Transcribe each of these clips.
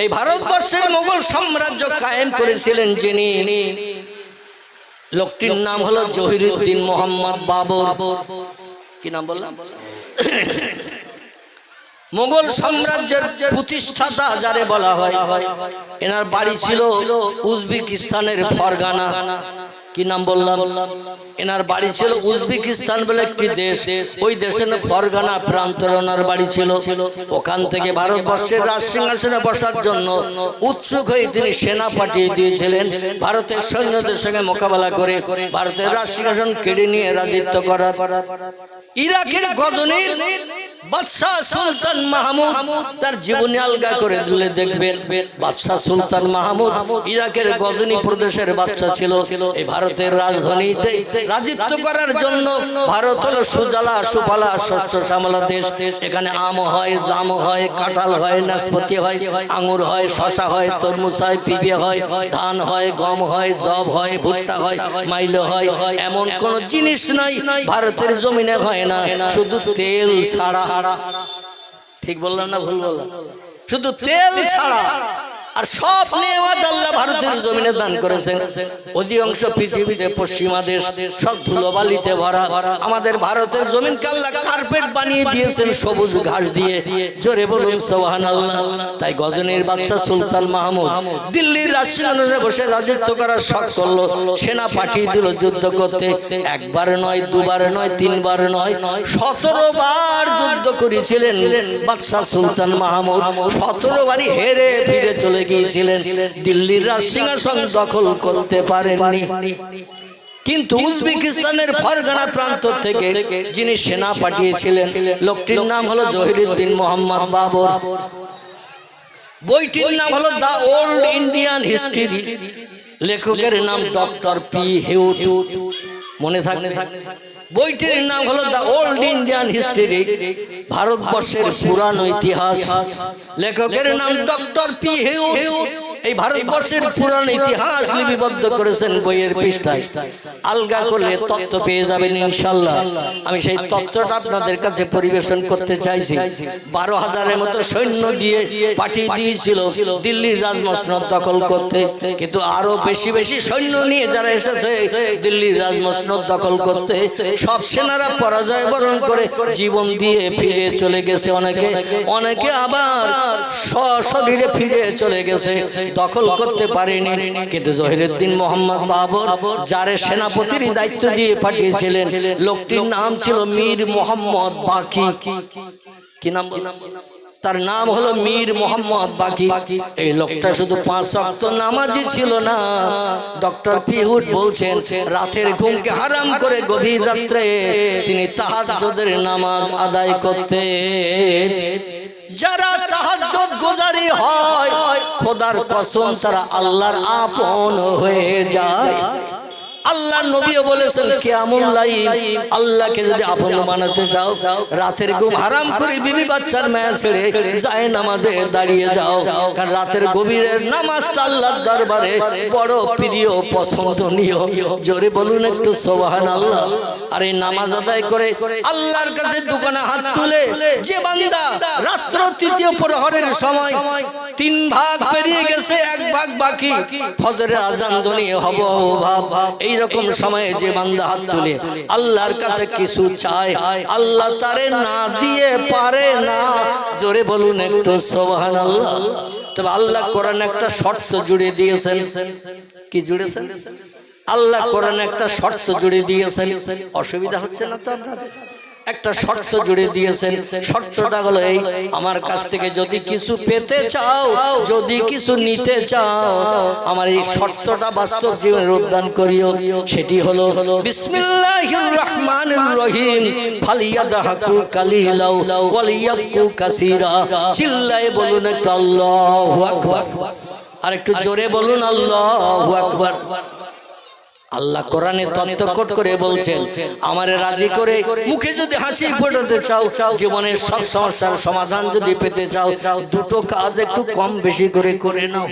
এই ভারতবর্ষের মোগল সাম্রাজ্য কায়েম করেছিলেন যিনি। লোকটির নাম হলো জহিরুদ্দিন মোহাম্মদ বাবর। কি নাম বললাম? মোগল সাম্রাজ্যের প্রতিষ্ঠাতা যারে বলা হয়, এনার বাড়ি ছিল উজবেকিস্তানের ফরগানা। কি নাম বললাম? এনার বাড়ি ছিল উজবেকিস্তান বলে একটি দেশ। ওই দেশের ফরগানা প্রান্তরে ওনার বাড়ি ছিল। ওখান থেকে ভারতবর্ষের রাজ সিংহাসনে বসার জন্য উৎসুক হয়ে তিনি সেনা পাঠিয়ে দিয়েছিলেন। ভারতের সৈন্যদের সঙ্গে মোকাবেলা করে ভারতের রাজ সিংহাসন কেড়ে নিয়ে রাজিত্ব করার। ইরাকের গজনীর বাদশাহ সুলতান মাহমুদ তার জীবনী আলগা করে দিলে দেখবেন, বাদশাহ সুলতান মাহমুদ ইরাকের গজনী প্রদেশের বাদশা ছিল। এই ভারতের রাজধানীতে করার জন্য ভারত হলো শ্যামলা দেশ। এখানে আম হয়, জাম হয়, কাঁঠাল হয়, নাশপাতি হয়, আঙুর হয় শশা হয়, তরমুজ হয় পিবে হয়, ধান হয়, গম হয় জব হয়, ভুট্টা হয়, মাইলো হয়। এমন কোন জিনিস নাই, ভারতের জমিনে হয় না। শুধু তেল ছাড়া ঠিক বললাম না ভুল বললাম? শুধু তেল ছাড়া। আর সব নেওয়াত আল্লাহ ভারতের জমিনে দান করেছেন। অধিকাংশ পৃথিবীতে, পশ্চিমা দেশ, সব ধুলোবালিতে ভরা। আমাদের ভারতের জমিনকে আল্লাহ কার্পেট বানিয়ে দিয়েছেন, সবুজ ঘাস দিয়ে। জোরে বলুন সোহান আল্লাহ তাই গজনীর বাদশাহ সুলতান মাহমুদ দিল্লির রাজসিংহাসনে বসে রাজত্ব করার শখ করল। সেনা পাঠিয়ে দিল যুদ্ধ করতে। একবার নয়, দুবার নয়, তিনবার নয়, সতেরো বার যুদ্ধ করেছিলেন বাদশাহ সুলতান মাহমুদ। সতেরো বারই হেরে ফিরে চলে গিয়েছিলেন। দিল্লির সিংহাসন দখল করতে পারেননি। কিন্তু উজবেকিস্তানের ফরগানা প্রান্ত থেকে যিনি সেনা পাঠিয়েছিলেন, লোকটির নাম হলো জহিরুদ্দিন মোহাম্মদ বাবর। বইটির নাম হলো দ্য ওল্ড ইন্ডিয়ান হিস্ট্রি। লেখকের নাম ডক্টর পি হিউট। মনে থাকলে বইটির নাম হলো দ্য ওল্ড ইন্ডিয়ান হিস্ট্রি ভারতবর্ষের পুরানো ইতিহাস। লেখকের নাম ডক্টর পি হিউট এই ভারতবর্ষের পুরানো ইতিহাস লিপিবদ্ধ করেছেন বইয়ের পৃষ্ঠায়। আলগা করলে তত্ত্ব পেয়ে যাবেন ইনশাল্লাহ। আমি সেই তত্ত্বটা আপনাদের কাছে পরিবেশন করতে চাইছি। বারো হাজারের মতো সৈন্য দিয়ে পাঠিয়ে দিয়েছিল দিল্লির রাজমসনদ দখল করতে। কিন্তু আরও বেশি বেশি সৈন্য নিয়ে যারা এসেছে দিল্লির রাজমসনদ দখল করতে সব সেনারা পরাজয় বরণ করে জীবন দিয়ে ফিরে চলে গেছে অনেকে। অনেকে। আবার সশরীরে ফিরে চলে গেছে দখল করতে পারেনি। কিন্তু জহিরুদ্দিন মোহাম্মদ বাবর, যারে সেনাপতির দায়িত্ব দিয়ে পাঠিয়েছিলেন, লোকটির নাম ছিল মীর মোহাম্মদ বাকি। কি নাম তার নাম হলো মীর মোহাম্মদ বাকি। এই লোকটা শুধু পাঁচ অক্ত নামাজি ছিল না। ডক্টর পিহুট বলছেন, রাতের ঘুমকে হারাম করে গভীর রাত্রে তিনি তাহাজ্জুদের নামাজ আদায় করতে যারা তাহাজ্জুদ গুজারি হয়। খোদার কসম তারা আল্লাহর আপন হয়ে যায়। আল্লাহ নবীও বলেছেন কিয়ামুল লাইল আল্লাহকে যদি আপন বানাতে চাও রাতের ঘুম হারাম করে বিবি বাচ্চার মায়া ছেড়ে যায় নামাজে দাঁড়িয়ে যাও। কারণ রাতের গভীরের নামাজটা আল্লাহর দরবারে বড় প্রিয় পছন্দনীয়। জোরে বলুন একটু সোবাহান আল্লাহ আর এই নামাজ আদায় করে আল্লাহর কাছে দোকানে হাত তুলে যে বান্দা রাত্র তৃতীয় প্রহরের সময় তিন ভাগ পেরিয়ে গেছে এক ভাগ বাকি। ফজরের আজান ধ্বনি হব ভাব এই রকম সময়ে যে বান্দা হাত তুলে আল্লাহর কাছে কিছু চায় আল্লাহ তারে না দিয়ে পারে না। জোরে বলুন একটু সোহান আল্লাহ তবে আল্লাহ কোরআন একটা শর্ত জুড়ে দিয়েছেন। কি জুড়েছেন? আল্লাহ কোরআন একটা শর্ত জুড়ে দিয়েছেন। অসুবিধা হচ্ছে না তো আপনাদের? একটা শর্ত জুড়ে দিয়েছেন। শর্তটা হলো এই, আমার কাছ থেকে যদি কিছু পেতে চাও, যদি কিছু নিতে চাও, আমার এই শর্তটা বাস্তব জীবনে রূপদান করিও। সেটি হলো বিসমিল্লাহির রহমানির রহিম ফালিয়াদহাকু কালিলাও ওয়ালিয়াবকু কাসীরা। চিল্লায়ে বলুন আল্লাহু আকবার। আর একটু জোরে বলুন আল্লাহু আকবার। আল্লাহ কোরআনে তত্ত্বকট করে বলছেন আমারে রাজি করে মুখে যদি হাসি ফোটাতে চাও জীবনের সব সমস্যার সমাধান যদি পেতে চাও দুটো কাজ একটু কম বেশি করে করে নাও।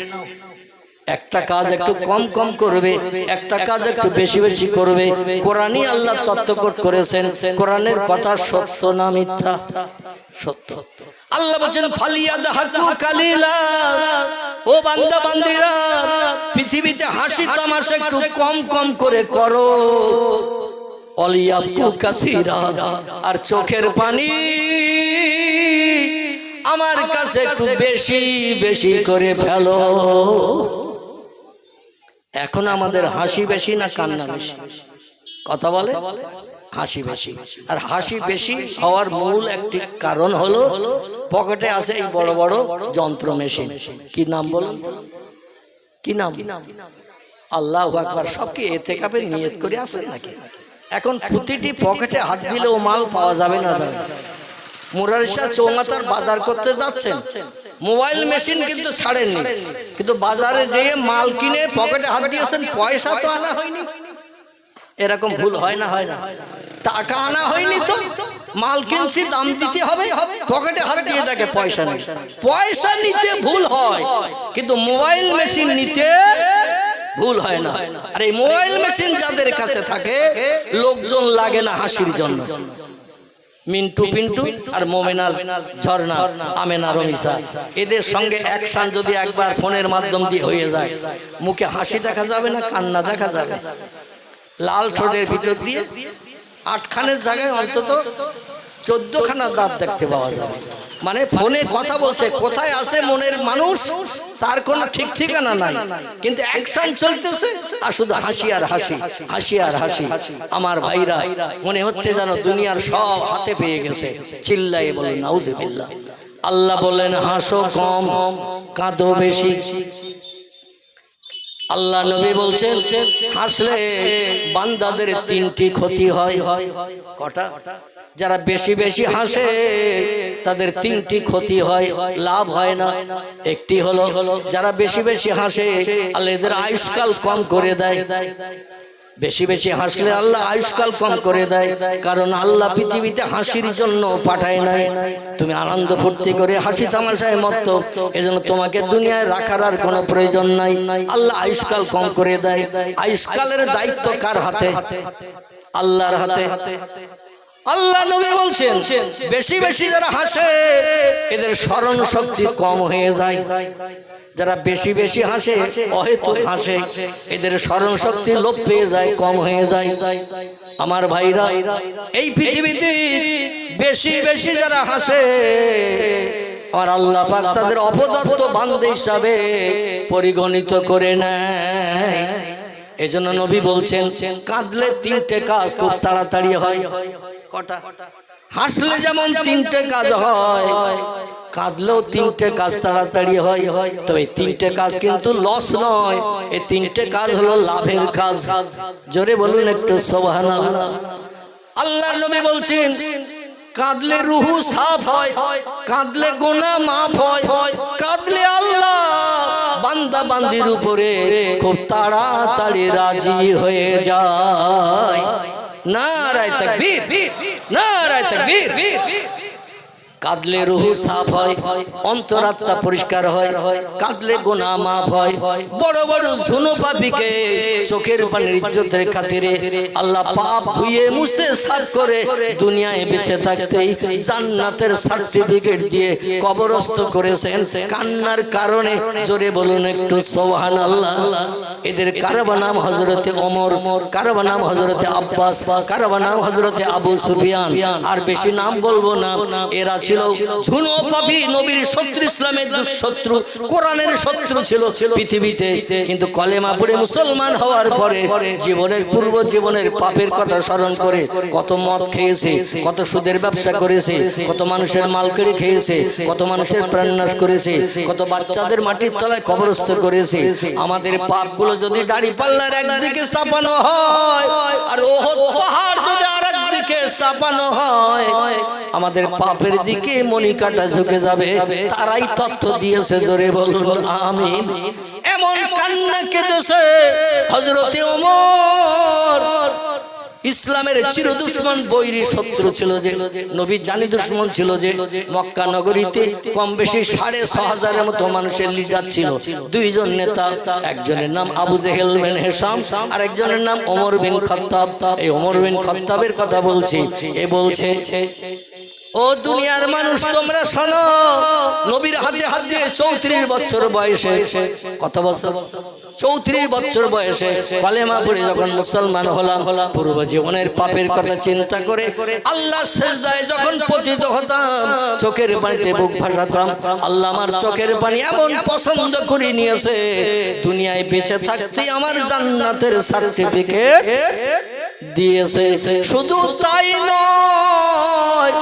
একটা কাজ একটু কম কম করবে একটা কাজ একটু বেশি বেশি করবে। কোরআনই আল্লাহ তত্ত্বকট করেছেন কোরআনের কথা সত্য না মিথ্যা। সত্য। আল্লাহ বলছেন ফালিয়া দাহাতু কালিলা। বান্দা বান্দিরা পৃথিবীতে হাসি তামাশা একটু কম কম করে করো অলিয়াবকু কাসিরা। আর চোখের পানি আমার কাছে একটু বেশি বেশি করে ফেলো। এখন আমাদের হাসি বেশি না কান্না বেশি? কথা বলে? হাসি বেশি। আর হাসি বেশি হওয়ার মূল একটি কারণ হলো, পকেটে আছে এই বড় বড় যন্ত্র মেশিন। কি নাম বলুন? কি নাম? আল্লাহ আকবার। সব কি এতে কাপের নিয়ত করে আসেন নাকি? এখন প্রতিটি পকেটে হাত দিলেও মাল পাওয়া যাবে না যাবে? মুরারিশা চৌমাতার বাজার করতে যাচ্ছেন। মোবাইল মেশিন কিন্তু ছাড়েননি। কিন্তু বাজারে যেয়ে মাল কিনে পকেটে হাত দিয়েছেন, পয়সা তো আনা হয়নি। এরকম ভুল হয় না হয় না। টাকা আনা হয়নি তো? মাল কিনছি, দাম দিতে হবে, পকেটে হাত দিয়ে থাকে পয়সা নেই। পয়সা নিতে ভুল হয়, কিন্তু মোবাইল মেশিন নিতে ভুল হয় না। আর এই মোবাইল মেশিন যাদের কাছে থাকে, লোকজন লাগে না হাসির জন্য। মিন্টু, পিন্টু আর মোমেনা ঝর্ণা, আমেনা, রমিসা, এদের সঙ্গে অ্যাকশন যদি একবার ফোনের মাধ্যম দিয়ে হয়ে যায়, মুখে হাসি দেখা যাবে না, কান্না দেখা যাবে? লাল ঠোঁটের ভিতর দিয়ে আটখানের জায়গায় অন্তত চোদ্দখানা দাঁত দেখতে পাওয়া যাবে। মানে ফোনে কথা বলছে, কোথায় আছে মনের মানুষ, তার কোনো ঠিক ঠিকানা নাই। কিন্তু অ্যাকশন চলতেছে, আর শুধু হাসি আর হাসি হাসি আর হাসি। আমার ভাইরা, মনে হচ্ছে যেন দুনিয়ার সব হাতে পেয়ে গেছে। চিল্লাই বলে নাউজুবিল্লাহ। আল্লাহ বলেন, হাসো কম, কাঁদো বেশি। আল্লাহ নবী বলছেন হাসলে বান্দাদের তিনটি ক্ষতি হয়। কটা? যারা বেশি বেশি হাসে তাদের তিনটি ক্ষতি হয় লাভ হয় না। একটি হলো যারা বেশি বেশি হাসে আল্লাহ এদের আয়ুষ্কাল কম করে দেয়। বেশি বেশি হাসলে আল্লাহ আয়ুষ্কাল কম করে দেয়। কারণ আল্লাহ পৃথিবীতে হাসির জন্য পাঠায় নাই। তুমি আনন্দ ফুর্তি করে হাসি তামাশায় মত এজন্য তোমাকে দুনিয়ায় রাখার আর কোনো প্রয়োজন নাই। আল্লাহ আয়ুষ্কাল কম করে দেয়। আয়ুষ্কালের দায়িত্ব কার হাতে? আল্লাহর হাতে। আল্লাহ নবী বলছেন, বেশি বেশি যারা হাসে, এদের স্মরণ শক্তি কম হয়ে যায়। যারা বেশি বেশি হাসে অহেতু হাসে, এদের স্মরণ শক্তি লোপ পেয়ে যায়, কম হয়ে যায়। আমার ভাইরা, এই পৃথিবীতে বেশি বেশি যারা হাসে আর আল্লাহ পাক তাদের অপদত্ত বান্ধব হিসাবে পরিগণিত করে নেয়। এজন্য নবী বলছেন, কাঁদলে তিনটে কাজ খুব তাড়াতাড়ি হয়। কটা? হাসলে যেমন তিনটে কাজ হয়, কাঁদলেও তিনটে কাজ তাড়াতাড়ি হয়। তবে তিনটে কাজ কিন্তু লস নয় এই তিনটে কাজ হলো লাভের কাজ। জোরে বলুন একটু সোহান আল্লাহ নবী বলছেন, কাঁদলে রুহু সাফ হয়, কাঁদলে গোনা মাফ হয়, কাঁদলে আল্লাহ বান্দা বান্দির উপরে খুব তাড়াতাড়ি রাজি হয়ে যায়। নারায় তাকবীর নারায় তাকবীর কাঁদলে রুহু সাফ হয় অন্তরাত্মা পরিষ্কার হয়, কাঁদলে গোনা মাফ হয়। বড় বড় ঝুনো পাপিকে চোখের পানির ইজ্জতের খাতিরে আল্লাহ পাপ ধুয়ে মুছে সাফ করে দুনিয়ায় বেঁচে থাকতেই জান্নাতের সার্টিফিকেট দিয়ে কবরস্থ করেছেন। কান্নার কারণে জোরে বলুন একটু সোহান আল্লাহ এদের কারবা নাম হজরতে ওমর কারবা নাম হজরতে আব্বাস কারবা নাম হজরতে আবু সুফিয়ান। আর বেশি নাম বলব না, এরা ছিল। ঝুনো পাপি নবীর শত্রু ইসলামের দুঃশত্রু কোরআনের শত্রু ছিল পৃথিবীতে। কিন্তু কলেমা পড়ে মুসলমান হওয়ার পরে জীবনের পূর্ব জীবনের পাপের কথা স্মরণ করে কত মদ খেয়েছে কত সুদের ব্যবসা করেছে কত মানুষের মাল কেড়ে খেয়েছে কত মানুষের প্রাণনাশ করেছে কত বাচ্চাদের মাটির তলায় কবরস্থ করেছে। আমাদের পাপগুলো যদি দাড়ি পাল্লার একদিকে চাপানো হয় আর ওহদ পাহাড় যদি আর একদিকে চাপানো হয়। আমাদের পাপের দিকে মনিকাটা ঝুঁকে যাবে। তারাই তথ্য দিয়েছে জোরে বলুন আমি এমন কান্না কেঁদেছে হজরতে ওমর। ইসলামের চির দুশ্মন বৈরী শত্রু ছিল যে নবী জানি দুশ্মন ছিল যে মক্কা নগরীতে কম বেশি সাড়ে ছ হাজারের মতো মানুষের লিডার ছিল। দুইজন নেতা একজনের নাম আবু জেহেল বিন হেসাম আর একজনের নাম ওমর বিন খত্তাব। এই ওমর বিন খত্তাবের কথা বলছি এ বলছে ও দুনিয়ার মানুষ, তোমরা শোনো, নবীর হাতে হাত দিয়ে চৌত্রিশ বছর বয়সে কত বছর চৌত্রিশ বছর বয়সে কালেমা পড়ে যখন মুসলমান হলাম, পূর্ব জীবনের পাপের কথা চিন্তা করে আল্লাহ যখন পতিত হতাম, চোখের পানিতে বুক ভাসাতাম আল্লাহ আমার চোখের পানি এমন পছন্দ করে নিয়েছে, দুনিয়ায় বেঁচে থাকতে আমার জান্নাতের সার্টিফিকেট দিয়েছে। শুধু তাই নয়,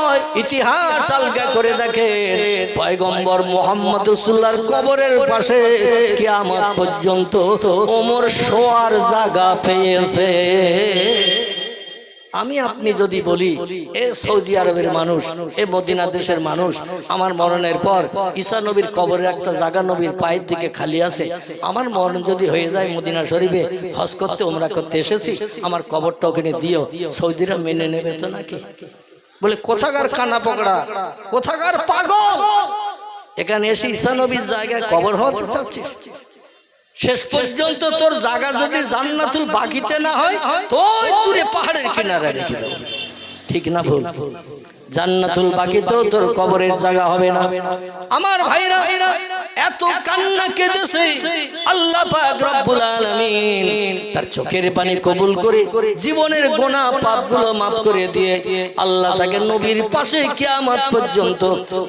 ইতিহাস আলগা করে দেখে পয়গম্বর মোহাম্মদ উসুল্লার কবরের পাশে কিয়ামত পর্যন্ত ওমর শোয়ার জায়গা পেয়েছে। আমি আপনি যদি বলি এ সৌদি আরবের মানুষ এ মদিনা দেশের মানুষ আমার মরণের পর ঈসা নবীর কবরের একটা জাগা নবীর পায়ের দিকে খালি আছে। আমার মরণ যদি হয়ে যায় মদিনা শরীফে হজ করতে ওমরা করতে এসেছি। আমার কবরটা ওখানে দিও। সৌদিরা মেনে নেবে তো নাকি? বলে কোথাকার কানা পকড়া? কোথাকার পাগল? এখানে এসে ঈসা নবীর জায়গায় কবর হতে চাচ্ছিস। শেষ পর্যন্ত তোর জায়গা যদি জান্নাতুল বাকিতে না হয় তো দূরে পাহাড়ের কিনারে রেখে দেবো। ঠিক না ভুল। জান্নাতুল বাকিতেও তোর কবরের জায়গা হবে না। আমার ভাইরা, এত কান্না কেঁদেছে আল্লাহ পাক রব্বুল আলামিন। তার চোখের পানি কবুল করে জীবনের গোনা পাপগুলো মাফ করে দিয়ে আল্লাহ তাকে নবীর পাশে কিয়ামত পর্যন্ত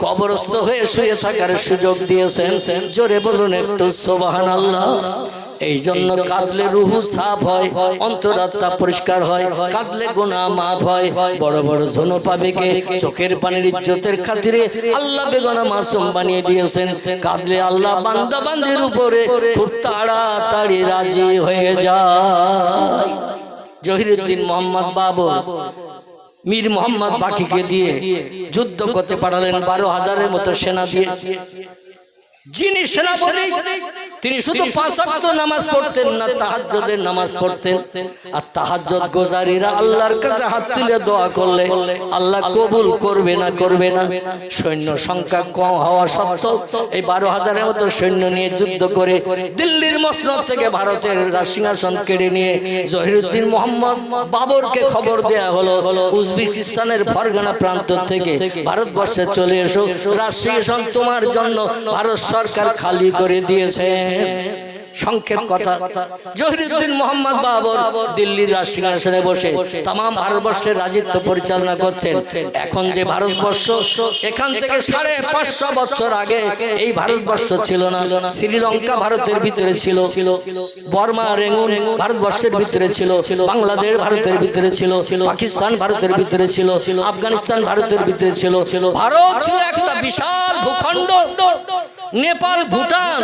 কবরস্থ হয়ে শুয়ে থাকার সুযোগ দিয়েছেন। জোরে বলুন একটু সুবহানাল্লাহ। এই জন্য কাঁদলে রুহু সাফ হয় অন্তরাত্মা পরিষ্কার হয় কাঁদলে গোনা মাফ হয় বড় বড় ঝোনো পাবেকে চোখের পানির ইজ্জতের খাতিরে আল্লাহ বেগনা মাসুম বানিয়ে দিয়েছেন। কাঁদলে আল্লাহ বান্দা বান্দির উপরে খুব তাড়াতাড়ি রাজি হয়ে যায়। জহিরুদ্দিন মোহাম্মদ বাবর। মীর মোহাম্মদ বাকিকে দিয়ে যুদ্ধ করতে পাঠালেন বারো হাজারের মতো সেনা দিয়ে। যিনি সেনাপতি তিনি শুধু পাঁচ ওয়াক্ত নামাজ পড়তেন না তাহাজ্জুদের নামাজ পড়তেন। আর তাহাজ্জুদ গোজারিরা আল্লাহর কাছে হাত তুলে দোয়া করলে আল্লাহ কবুল করবে না করবে না। সৈন্য সংখ্যা কম হওয়া সত্ত্বেও এই বারো হাজারের মতো সৈন্য নিয়ে যুদ্ধ করে দিল্লির মসনদ থেকে ভারতের রাজসিংহাসন কেড়ে নিয়ে জহিরুদ্দিন মোহাম্মদ বাবরকে খবর দেয়া হলো উজবেকিস্তানের ফরগানা প্রান্ত থেকে। ভারতবর্ষে চলে এসো রাজ সিংহাসন তোমার জন্য ভারত সরকার খালি করে দিয়েছে। সংক্ষেপ কথা। জহিরুদ্দিন মোহাম্মদ বাবর দিল্লির রাজসিংহাসনে বসে তাম ভারতবর্ষের রাজিত্ব পরিচালনা করছেন। এখন যে ভারতবর্ষ, এখান থেকে সাড়ে পাঁচশো বছর আগে এই ভারতবর্ষ ছিল না। শ্রীলঙ্কা ভারতের ভিতরে ছিল, বর্মা, রেঙ্গুন ভারতবর্ষের ভিতরে ছিল, বাংলাদেশ ভারতের ভিতরে ছিল, পাকিস্তান ভারতের ভিতরে ছিল, আফগানিস্তান ভারতের ভিতরে ছিল। ভারত ছিল একটা বিশাল ভূখণ্ড। নেপাল ভুটান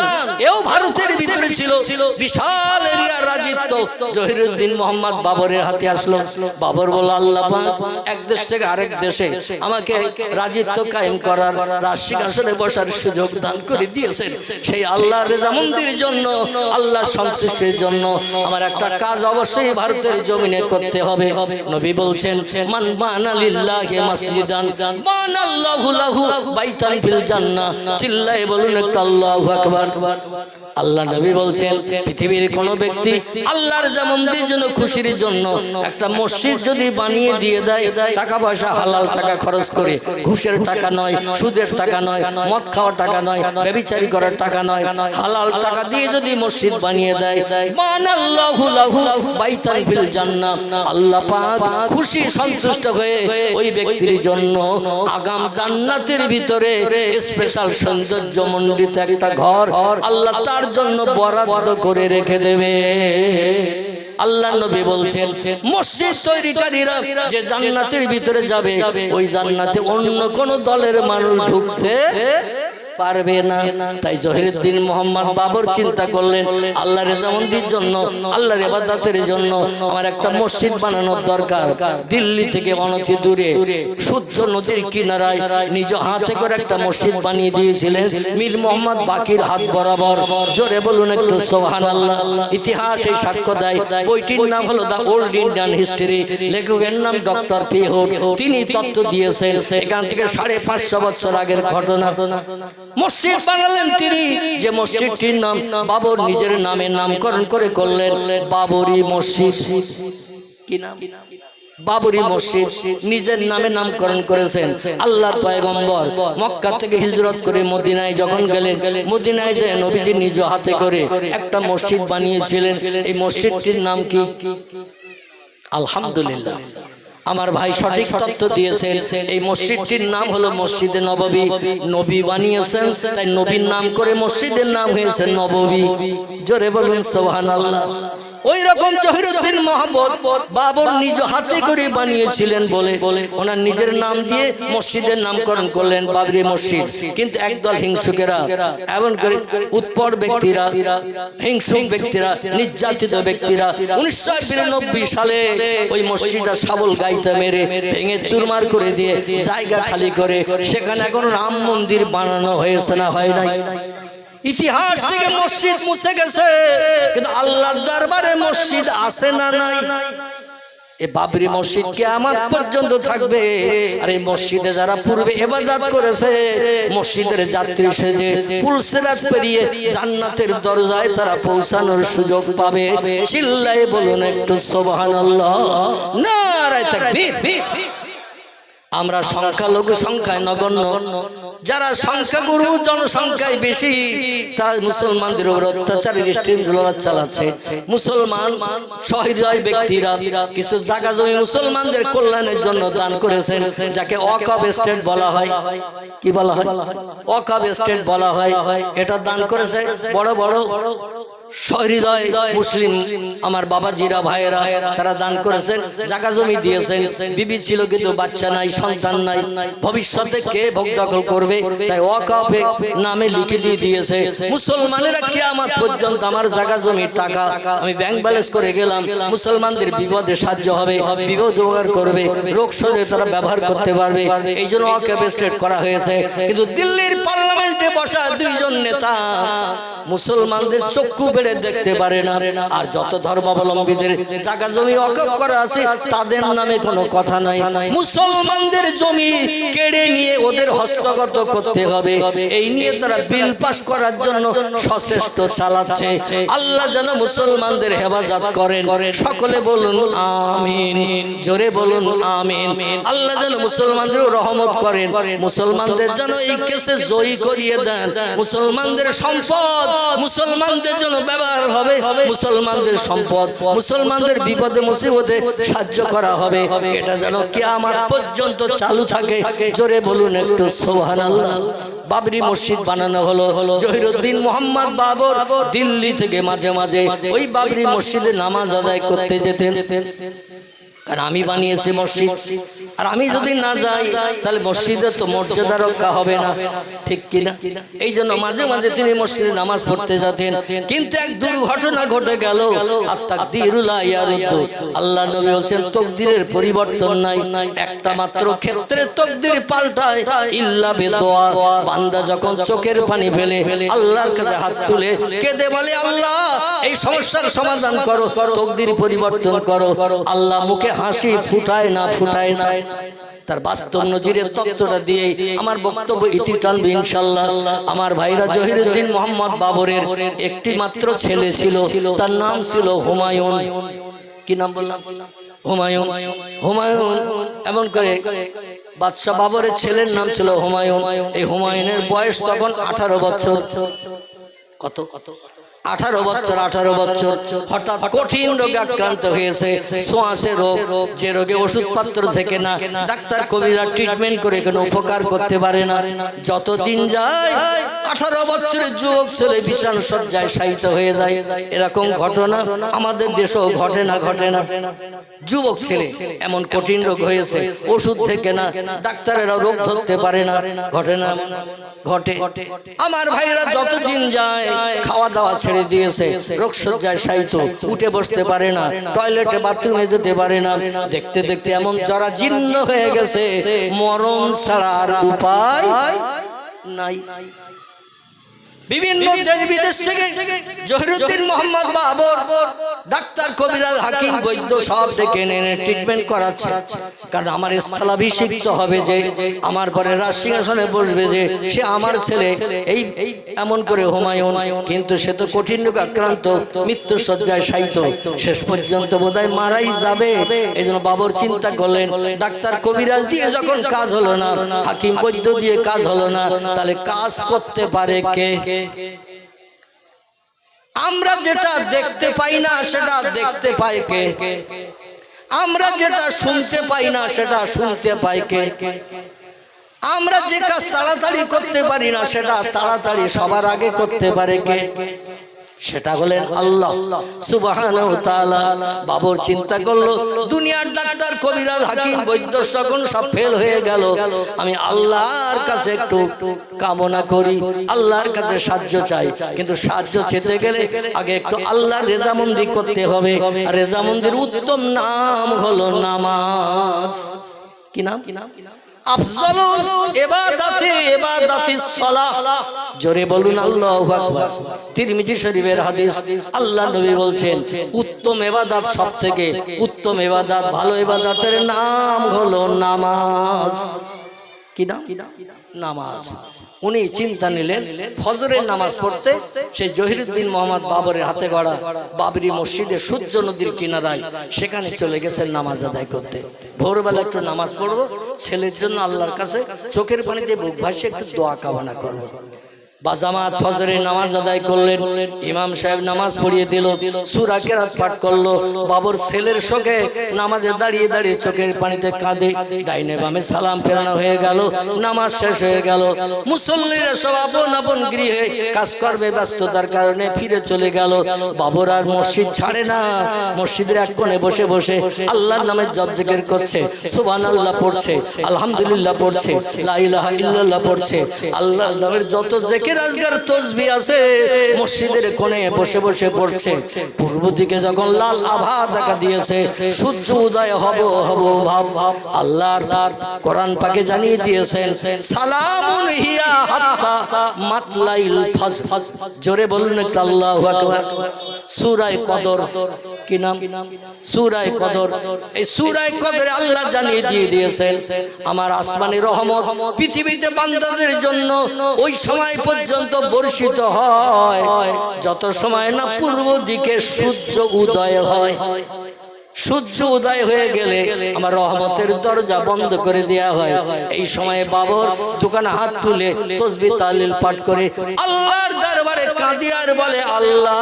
এও ভারতের ভিতরে ছিল। বিশাল এরিয়ার রাজিত্ব। জহিরুদ্দিন মোহাম্মদ বাবরের হাতে আসলো। বাবর বলল আল্লাহ পাক এক দেশ থেকে আরেক দেশে আমাকে রাজিত্ব কায়েম করার রাজসিংহাসনে বসার সুযোগ দান করে দিয়েছেন। সেই আল্লাহর রেজামন্দির জন্য আল্লাহর সন্তুষ্টির জন্য আমার একটা কাজ অবশ্যই ভারতের জমিনে করতে হবে। নবী বলছেন মান বানা লিল্লাহি মাসজিদান বানাল্লাহু লাহু বাইতান ফিল জান্নাহ। চিল্লায়ে বলুন একটা আল্লাহ আকবার। আল্লাহ নবী বলছেন পৃথিবীর কোন ব্যক্তি আল্লাহর জামন্দির জন্য খুশির জন্য একটা মসজিদ যদি বানিয়ে দিয়ে দেয় টাকা পয়সা হালাল টাকা খরচ করে ঘুষের টাকা নয় সুদের টাকা নয় মদ খাওয়ার টাকা নয় ব্যবিচারি করার টাকা নয় হালাল টাকা দিয়ে যদি মসজিদ বানিয়ে দেয় বাইতান ফিল জান্নাহ। আল্লাহ পাক খুশি সন্তুষ্ট হয়ে ওই ব্যক্তির জন্য আগাম জান্নাতের ভিতরে স্পেশাল সৌন্দর্য মণ্ডিত একটা ঘর আল্লাহ তার জন্য বরাদ্দ করে রেখে দেবে। আল্লাহ নবী বলছেন, মসজিদ তৈরিকারীরা যে জান্নাতের ভিতরে যাবে, ওই জান্নাতে অন্য কোন দলের মানুষ ঢুকতে পারবে না। তাই জহিরুদ্দিন মোহাম্মদ বাবর চিন্তা করলেন, আল্লাহ রেজামন্দির জন্য, আল্লাহর ইবাদতের জন্য আমার একটা মসজিদ বানানোর দরকার। দিল্লি থেকে অনতি দূরে, সূর্য নদীর কিনারায় নিজ হাতে করে একটা মসজিদ বানিয়ে দিয়েছিলেন। মীর মোহাম্মদ বাকির হাত বরাবর। জোরে বলুন একটু সোহান আল্লাহ ইতিহাস এই সাক্ষ্য দেয়। বইটির নাম হলো দা ওল্ড ইন্ডিয়ান হিস্ট্রি। লেখকের নাম ডক্টর পি তিনি তত্ত্ব দিয়েছেন, এখান থেকে সাড়ে পাঁচশো বছর আগের ঘটনা। মসজিদ বানালেন তিনি। যে মসজিদটির নাম বাবর নিজের নামে নামকরণ করে করলেন। বাবরি মসজিদ। কি নাম? বাবরি মসজিদ নিজের নামে নামকরণ করেছেন। আল্লাহর পয়গম্বর মক্কা থেকে হিজরত করে মদিনায় যখন গেলেন মদিনায় যে নবীজি নিজ হাতে করে একটা মসজিদ বানিয়েছিলেন এই মসজিদটির নাম কি? আলহামদুলিল্লাহ। আমার ভাই সঠিক তথ্য দিয়েছেন এই মসজিদটির নাম হলো মসজিদে নববী। নবী বানিয়েছেন তাই নবীর নাম করে মসজিদের নাম হয়েছে নববী। জোরে বলুন সোহান আল্লাহ ওই রকম জহিরুদ্দিন মোহাম্মদ বাবর নিজ হাতে করে বানিয়েছিলেন বলে ওনার নিজের নাম দিয়ে মসজিদের নামকরণ করলেন বাবরি মসজিদ। কিন্তু একদল হিংসুকেরা, এমন করে উৎপর ব্যক্তিরা, হিংসুক ব্যক্তিরা, নির্যাতিত ব্যক্তিরা উনিশশো বিরানব্বই সালে ওই মসজিদটা সাবল গাইতে মেরে ভেঙে চুরমার করে দিয়ে জায়গা খালি করে সেখানে এখন রাম মন্দির বানানো হয়েছে না হয় নাই? ইতিহাস থেকে মসজিদ মুছে গেছে। কিন্তু আল্লাহর দরবারে মসজিদ আছে না নাই? এ বাবরি মসজিদ কে আমার পর্যন্ত থাকবে। আর এই মসজিদে যারা পূর্বে এবাদত করেছে, মসজিদের যাত্রী সেজে পুলসেরাত পেরিয়ে জান্নাতের দরজায় তারা পৌঁছানোর সুযোগ পাবে। চিল্লাই বলুন একটু সুবহানাল্লাহ। নারায় তাকবীর। আমরা সংখ্যালঘু সংখ্যায় নগণ্য। যারা সংখ্যাগুরু জনসংখ্যায় বেশি, তারা মুসলমানদের উপর অত্যাচারের চালাচ্ছে। মুসলমান সহৃদয় ব্যক্তিরা কিছু জায়গা জমি মুসলমানদের কল্যাণের জন্য দান করেছেন, যাকে অকাব স্টেট বলা হয়। কি বলা হয়? অকাব স্টেট বলা হয়। এটা দান করেছে বড় বড় সহৃদয় মুসলিম আমার বাবাজিরা, ভাইয়েরা, তারা দান করেছেন জায়গা জমি দিয়েছেন। বিবি ছিল কিন্তু বাচ্চা নাই, সন্তান নাই। ভবিষ্যতে কে ভোগ দখল করবে? তাই ওয়াকাফে নামে লিখে দিয়ে দিয়েছে, মুসলমানেরা কে আমার পর্যন্ত আমার জায়গা জমি টাকা, আমি ব্যাংক ব্যালেন্স করে গেলাম। মুসলমানদের বিপদে সাহায্য হবে, বিপদ উপকার করবে, রোগ সজে তারা ব্যবহার করতে পারবে। এই জন্য ওয়াকাফ স্টেট করা হয়েছে। কিন্তু দিল্লির পার্লামেন্টে বসা দুইজন নেতা মুসলমানদের চক্ষু বেড়ে দেখতে পারে না। আর যত ধর্মাবলম্বীদের জায়গা জমি অকপ করা আছে, তাদের নামে কোনো কথা নাই। মুসলমানদের জমি কেড়ে নিয়ে ওদের হস্তগত করতে হবে। এই নিয়ে তারা বিল পাস করার জন্য সচেষ্ট চালাচ্ছে। আল্লাহ যেন মুসলমানদের হেফাজত করেন। সকলে বলুন আমিন। জোরে বলুন আমিন। আল্লাহ যেন মুসলমানদের রহমত করেন। মুসলমানদের যেন এই কেসে জয়ী করিয়ে দেন। মুসলমানদের সম্পদ মুসলমানদের জন্য ব্যবহার হবে। মুসলমানদের সম্পদ। মুসলমানদের বিপদে মুসিবতে সাহায্য করা হবে। এটা যেন কিয়ামত পর্যন্ত চালু থাকে। জোরে বলুন একটু সোহান আল্লাহ বাবরি মসজিদ বানানো হলো। জহিরুদ্দিন মোহাম্মদ বাবর দিল্লি থেকে মাঝে মাঝে ওই বাবরি মসজিদে নামাজ আদায় করতে যেতেন। কারণ আমি বানিয়েছি মসজিদ। আর আমি যদি না যাই তাহলে মসজিদের তো মর্যাদা রক্ষা হবে না। ঠিক কিনা? এই জন্য মাঝে মাঝে তিনি মসজিদে নামাজ পড়তে যেতেন। কিন্তু এক দুর্ঘটনা ঘটে গেল। আর তাকদিরুল্লাহ আল্লাহ নবী বলছেন তকদিরের পরিবর্তন নাই। একটা মাত্র ক্ষেত্রে তকদির পাল্টায়। ইল্লা বেদোয়া। বান্দা যখন চোখের পানি ফেলে আল্লাহর কাছে হাত তুলে কেঁদে বলে আল্লাহ এই সমস্যার সমাধান করো তকদির পরিবর্তন করো। আল্লাহ মুখে হাসি ফুটায় না ফুটায় না তার বাস্তব নজিরের তত্ত্বটা দিয়ে আমার বক্তব্য ইতি টানবে ইনশাল্লাহ আমার ভাইরা জহিরুদ্দিন মোহাম্মদ বাবরের একটি মাত্র ছেলে ছিল, তার নাম ছিল হুমায়ুন। কি নাম বললাম? হুমায়ুন। হুমায়ুন, এমন করে বাদশাহ বাবরের ছেলের নাম ছিল হুমায়ুন। এই হুমায়ুনের বয়স তখন আঠারো বছর। কত কত? আঠারো বছর আঠারো বছর। হঠাৎ কঠিন রোগে আক্রান্ত হয়েছে। সোয়াশে রোগ, যে রোগে ওষুধপত্র থেকে না, ডাক্তার কবিরা ট্রিটমেন্ট করে কোনো উপকার করতে পারে না। যত দিন যায়, আঠারো বছরের যুবক ছেলে বিছান সজ্জায় শায়িত হয়ে যায়। এরকম ঘটনা আমাদের দেশেও ঘটে না ঘটে না। যুবক ছেলে এমন কঠিন রোগ হয়েছে, ওষুধ থেকে না, ডাক্তারেরা রোগ ধরতে পারে না। ঘটে না, ঘটে। আমার ভাইরা যতদিন যায়, খাওয়া দাওয়া ছেড়ে দিয়েছে। রোগ সজ্জায় শায়িত, উঠে বসতে পারে না, টয়লেটে বাথরুমে যেতে পারে না। দেখতে দেখতে এমন জরা জীর্ণ হয়ে গেছে, মরণ ছাড়া আর উপায় নাই। বিভিন্ন দেশ বিদেশ থেকে জহিরুদ্দিন মোহাম্মদ বাবর ডাক্তার কবিরাজ হাকিম বৈদ্য সব ডেকে এনে ট্রিটমেন্ট করাচ্ছে। কারণ আমার স্থলাভিষিক্ত হবে যে আমার পরে রাজ সিংহাসনে বসবে যে সে আমার ছেলে। এই এমন করে হুমায়ুন কিন্তু সে তো কঠিন রোগ আক্রান্ত। মৃত্যু সজ্জায় সাইত শেষ পর্যন্ত বোধহয় মারাই যাবে। এই জন্য বাবর চিন্তা করলেন ডাক্তার কবিরাজ দিয়ে যখন কাজ হলো না হাকিম বৈদ্য দিয়ে কাজ হলো না তাহলে কাজ করতে পারে কে? আমরা যেটা দেখতে পাই না, সেটা দেখতে পাই কে? আমরা যেটা শুনতে পাই না, সেটা শুনতে পাই কে? আমরা যে কাজ তাড়াতাড়ি করতে পারি না, সেটা তাড়াতাড়ি সবার আগে করতে পারে কে? সেটা হলেন আল্লাহ। তাআলা বাবর চিন্তা করল দুনিয়ার ডাক্তার কবিরাজ হাকিম বৈদ্য সকল সব ফেল হয়ে গেল। আমি আল্লাহর কাছে একটু কামনা করি। আল্লাহর কাছে সাহায্য চাই। কিন্তু সাহায্য চেতে গেলে আগে একটু আল্লাহর রেজামন্দি করতে হবে। আর রেজামন্দির উত্তম নাম হলো নামাজ। কি নাম? কি নাম? আফজল এবাদাত সালাহ। জোরে বলুন শরীফের হাদিস আল্লাহ নবী বলছেন, উত্তম এবাদাত সবথেকে উত্তম ভালো এবাদাতের নাম হলো নামাজ। কি নাম? নামাজ। উনি চিন্তা নিলেন, ফজরের নামাজ পড়তে সেই জহিরুদ্দিন মোহাম্মদ বাবরের হাতে গড়া বাবরি মসজিদে সূর্য নদীর কিনারায় সেখানে চলে গেছেন নামাজ আদায় করতে। ভোরবেলা একটু নামাজ পড়ব, ছেলের জন্য আল্লাহর কাছে চোখের পানিতে বুক ভাসে একটু দোয়া কামনা করব। বাজামাত ফজরের নামাজ আদায় করলেন, ইমাম সাহেব নামাজ পড়িয়ে দিল, সূরা কেরাত পাঠ করল, বাবর ছেলের নামাজে দাঁড়িয়ে দাঁড়িয়ে চোখের পানিতে কাঁদে, ডাইনে বামে সালাম ফেরানো হয়ে গেল, নামাজ শেষ হয়ে গেল। মুসল্লিরা সব আপন আপন গৃহে ব্যস্ততার কারণে ফিরে চলে গেল। বাবর আর মসজিদ ছাড়ে না, মসজিদের এক কোণে বসে বসে আল্লাহর নামে জপ জিকির করছে, সুবহানাল্লাহ পড়ছে, আলহামদুলিল্লাহ পড়ছে, লা ইলাহা ইল্লাল্লাহ পড়ছে, আল্লাহর নামের যত জিকির আজগার তসবি আছে, মসজিদের কোণে বসে বসে পড়ছে। পূর্ব দিকে যখন লাল আভা দেখা দিয়েছে, সূর্য উদয় হব হব, ভাব। আল্লাহর কোরআন পাকে জানিয়ে দিয়েছেন, সালামুন হিয়া হাত্তা মাতলাইল ফাজ জোরে বলুন একটু আল্লাহু আকবার। সূরা কদর। কি নাম? সূরা কদর। এই সূরা কদরে আল্লাহ জানিয়ে দিয়ে দিয়েছেন, আমার আসমানি রহমত পৃথিবীতে বান্দাদের জন্য ওই সময় পর্যন্ত বর্ষিত হয়, যত সময় না পূর্ব দিকে সূর্য উদয় হয়। সূর্য উদয় হয়ে গেলে আমার রহমতের দরজা বন্ধ করে দেয়া হয়। এই সময়ে বাবর দোকানে হাত তুলে তসবি তালিল পাঠ করে আল্লাহর দরবারে কাঁদিয়ার বলে, আল্লাহ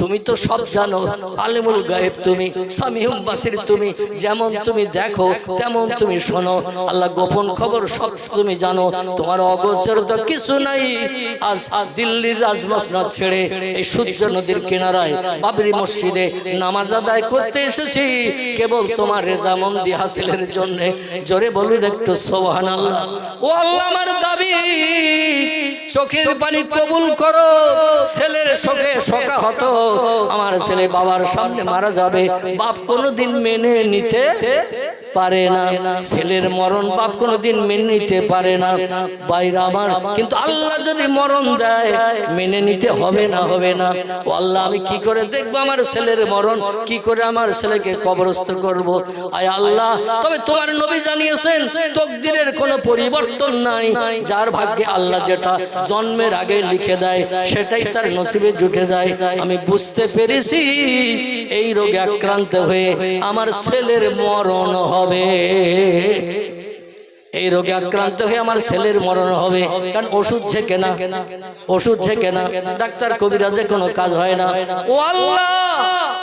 তুমি তো সব জানো আলিমুল গায়েব তুমি সামিহুম বাসির তুমি যেমন তুমি দেখো তেমন তুমি শোনো। আল্লাহ গোপন খবর সব তুমি জানো। তোমার অগোচর তো কিছু নাই। আজ দিল্লির রাজমসনদ ছেড়ে এই সূর্য নদীর কিনারায় বাবরি মসজিদে নামাজ আদায় করতে এসেছি। কেবল তোমার রেজামন্দি হাসিলের জন্য। জোরে বলুন একটু সোহান আল্লাহ ও আল্লাহ আমার দাবি। চোখের পানি কবুল করো ছেলের শোকে শোকা হতো আমার ছেলে বাবার সামনে মারা যাবে। বাপ কোনোদিন মেনে নিতে পারে না। ছেলের মরণ বাপ কোনোদিন মেনে নিতে পারে না। বাইরে আমার, কিন্তু আল্লাহ যদি মরণ দেয়, মেনে নিতে হবে না হবে না। ও আল্লাহ, আমি কি করে দেখব আমার ছেলের মরণ? কি করে আমার ছেলেকে কবরস্থ করব? আয় আল্লাহ, তবে তোমার নবী জানিয়েছেন, তকদিরের কোনো পরিবর্তন নাই। যার ভাগ্যে আল্লাহ যেটা জন্মের আগে লিখে দেয়, সেটাই তার নসিবে জুটে যায়। আমি বুঝতে পেরেছি, এই রোগে আক্রান্ত হয়ে আমার ছেলের মরণ হবে। এই রোগে আক্রান্ত হয়ে আমার ছেলের মরণ হবে, কারণ ওষুধ ছেকে না, ওষুধ ছেকে না, ডাক্তার কবিরাজে কোনো কাজ হয় না। ও আল্লাহ,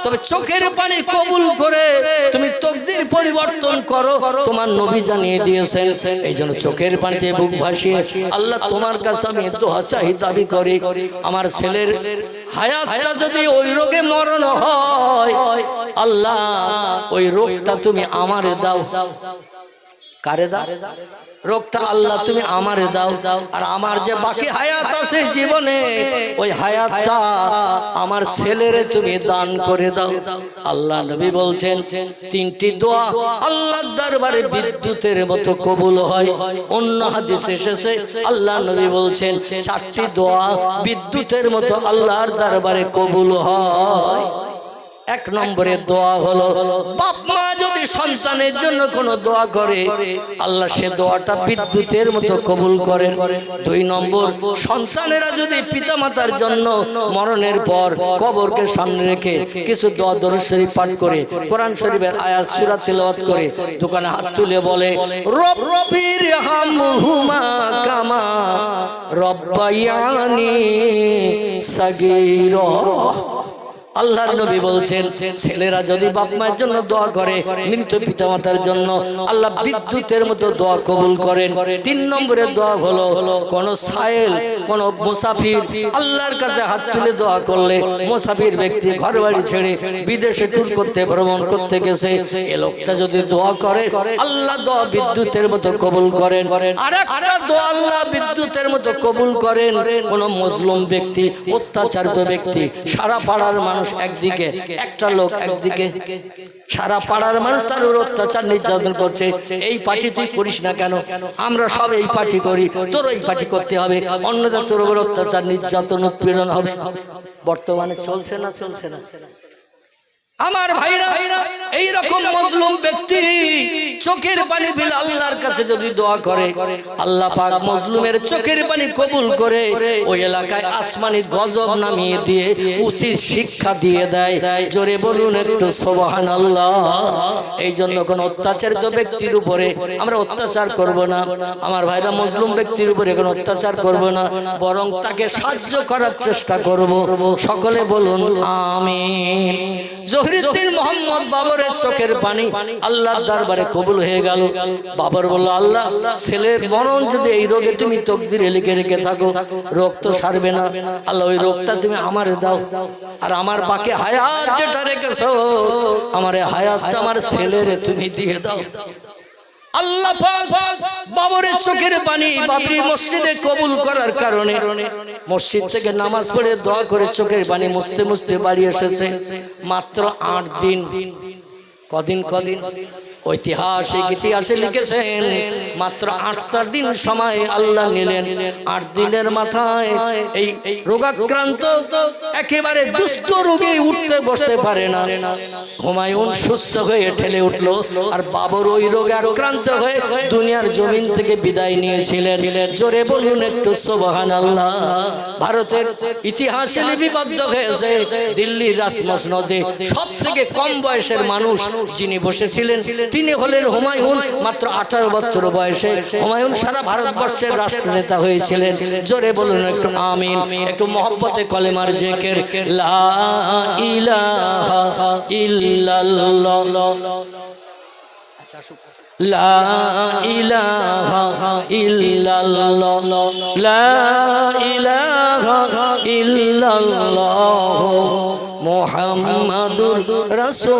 তবে চোখের পানি কবুল করে তুমি তকদির পরিবর্তন করো, তোমার নবী জানিয়ে দিয়েছেন। এই জন্য চোখের পানিতে বুক ভাসিয়ে আল্লাহ তোমার কাছে আমি দোয়া দাবি করি, আমার ছেলের হায়াতটা যদি ওই রোগে মরণ হয়, আল্লাহ, ওই রোগটা তুমি আমারে দাও। কারে রোগটা আল্লাহ তুমি আমারে দাও। আর আমার যে বাকি হায়াত আছে জীবনে ওই হায়াতটা আমার ছেলেরে তুমি দান করে দাও। আল্লাহ নবী বলছেন তিনটি দোয়া আল্লাহর দরবারে বিদ্যুতের মতো কবুল হয়। অন্য হাদিস এসেছে আল্লাহ নবী বলছেন চারটি দোয়া বিদ্যুতের মতো আল্লাহর দরবারে কবুল হয়। এক নম্বরে দোয়া হলো, বাপ মা যদি সন্তানের জন্য কোনো দোয়া করে, আল্লাহ সে দোয়াটা বিদ্যুতের মতো কবুল করেন। দুই নম্বর, সন্তানেরা যদি পিতামাতার জন্য মরণের পর কবরকে সামনে রেখে কিছু দোয়া দরুদ শরীফ পাঠ করে, কোরআন শরীফের আয়াত, সূরা তেলাওয়াত করে, দোকানে হাত তুলে বলে রব্বির হামহুমা কামা রব্বায়ানি সাগীরা। আল্লাহর নবী বলছেন ছেলেরা যদি বাপ মায়ের জন্য দোয়া করে মৃত পিতামাতার জন্য আল্লাহ বিদ্যুতের মতো দোয়া কবুল করেন। তিন নম্বরে দোয়া হলো কোন সায়েল কোন মুসাফির আল্লাহর কাছে হাত তুলে দোয়া করলে মুসাফির ব্যক্তি ঘর বাড়ি ছেড়ে বিদেশে ট্যুর করতে ভ্রমণ করতে গেছে। এ লোকটা যদি দোয়া করে আল্লাহ দোয়া বিদ্যুতের মতো কবুল করেন। আর একটা দোয়া আল্লাহ বিদ্যুতের মতো কবুল করেন। কোন মুসলিম ব্যক্তি অত্যাচারিত ব্যক্তি সারা পাড়ার মানুষ একদিকে, একটা লোক একদিকে। সারা পাড়ার মানুষ তার উপর অত্যাচার, নির্যাতন করছে। এই পার্টি তুই করিস না কেন? আমরা সব এই পার্টি করি। তোর এই পার্টি করতে হবে। অন্যদের তোর উপর অত্যাচার, নির্যাতন, উৎপীড়ন হবে। বর্তমানে চলছে না চলছে না। আমার ভাইরা এই রকম মজলুম ব্যক্তি চোখের পানি বিল আল্লাহর কাছে যদি দোয়া করে, আল্লাহ পাক মজলুমের চোখের পানি কবুল করে, ওই এলাকায় আসমানি গজব নামিয়ে দিয়ে উচিত শিক্ষা দিয়ে দেয়। জোরে বলুন একটু সোবাহান আল্লাহ এই জন্য কোন অত্যাচারিত ব্যক্তির উপরে আমরা অত্যাচার করব না। আমার ভাইরা, মজলুম ব্যক্তির উপরে কোনো অত্যাচার করব না। বরং তাকে সাহায্য করার চেষ্টা করব। সকলে বলুন, আমিন। জহিরুদ্দিন মোহাম্মদ বাবরের চোখের পানি আল্লাহর দরবারে কবুল হয়ে গেল। বাবর বলল আল্লাহ ছেলের মরণ যদি এই রোগে তুমি তকদিরে লিখে রেখে থাকো রোগ তো সারবে না। আল্লাহ ওই রোগটা তুমি আমারে দাও। আর আমার বাকি হায়াত যেটা রেখেছো আমার হায়াতটা আমার ছেলেরে তুমি দিয়ে দাও। আল্লাহ বাবরের চোখের পানি বাবরি মসজিদে কবুল করার কারণে মসজিদ থেকে নামাজ পড়ে দোয়া করে চোখের পানি মুছতে মুছতে বাড়ি এসেছে। মাত্র আট দিন। কদিন কদিন? ঐতিহাসিক ইতিহাসে লিখেছেন মাত্র আটটা দিন সময় আল্লাহ নিলেন। আট দিনের মাথায় এই রোগাক্রান্ত একেবারে দুস্থ রোগী উঠতে বসতে পারে না। হুমায়ুন সুস্থ হয়ে ঠেলে উঠল আর বাবর ওই রোগে আক্রান্ত হয়ে দুনিয়ার জমিন থেকে বিদায় নিয়েছিলেন। জোরে বলুন একটু সোবাহান আল্লাহ ভারতের ইতিহাসে লিপিবদ্ধ হয়েছে দিল্লির রাসমসনদে সব থেকে কম বয়সের মানুষ যিনি বসেছিলেন তিনি হলেন হুমায়ুন, মাত্র আঠারো বছর বয়সে। হুমায়ুন সারা ভারতবর্ষের রাষ্ট্রনেতা হয়েছিলেন। জোরে বলুন একটু আমিন, একটু মহব্বতে কলেমার জেকের, লা ইলাহা ইল্লাল্লাহ। লা ইলাহা ইল্লাল্লাহ। লা ইলাহা ইল্লাল্লাহ। মুহাম্মাদুর রাসূলুল্লাহ,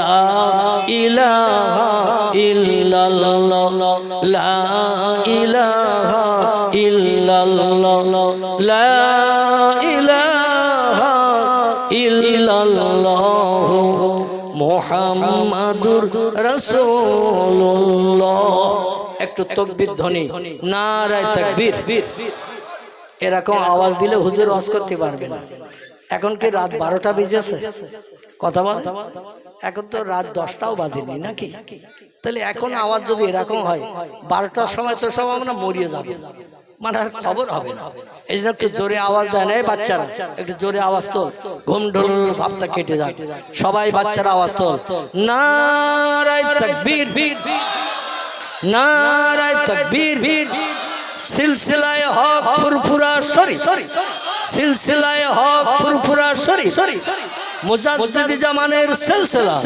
লা ইলাহা ইল্লাল্লাহ, লা ইলাহা ইল্লাল্লাহ, লা ইলাহা ইল্লাল্লাহ, মোহাম্মদুর রসুল্লাহ একটু তকবির ধ্বনি, নারায় তকবীর। এরকম আওয়াজ দিলে হুজুর ওয়াজ করতে পারবে না। এখন কি রাত বারোটা বেজেছে কথা বল। এখন তো রাত দশটাও বাজেনি নাকি? তাহলে এখন আওয়াজ যদি এরকম হয় বারোটার সময় তো সব আমরা মরিয়ে যাব। মানে আর খবর হবে না। এই জন্য একটু জোরে আওয়াজ দেয় না বাচ্চারা। একটু জোরে আওয়াজ তো ঘুম ঢোল ভাবটা কেটে যাক। সবাই বাচ্চারা আওয়াজ তোল। নারায় তকবীর। নারায় তকবীর। সিলসিলায় হক ফুরফুরা সরি। সিলসিলায় হক ফুরফুরা সরি মুজাদ্দিদ জামানের সিলসিলা।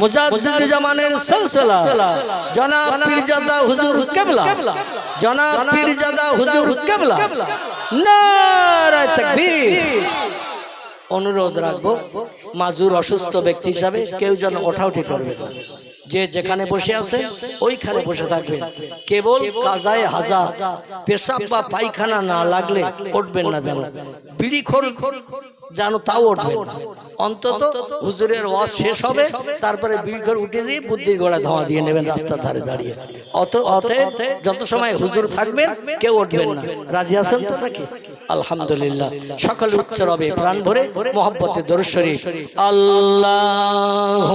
মুজাদ্দিদ জামানের সিলসিলা। জনাব পীরজাদা হুজুর কেবলা। জনাব পীরজাদা হুজুর কেবলা। নারায় তাকবীর। অনুরোধ রাখব মাজুর অসুস্থ ব্যক্তি হিসাবে কেউ যেন ওঠাউঠি করবে না। যে যেখানে বসে আছে ওইখানে বসে থাকবেন। কেবল কাজায় হাজার পেশাব বা পায়খানা না লাগলে উঠবেন না যেন। বিড়ি খোর জানো তাও উঠবেন। অন্তত হুজুরের ওয়াজ শেষ হবে তারপরে বিড়ি উঠে দিয়ে বুদ্ধির গোড়া ধাওয়া দিয়ে নেবেন রাস্তার ধারে দাঁড়িয়ে। অত অতএব যত সময় হুজুর থাকবেন কেউ উঠবেন না। রাজি আছেন তো নাকি? আলহামদুলিল্লাহ। সকালে উচ্চ রবে প্রাণ ভরে মোহাম্মতে দরশরী আল্লাহ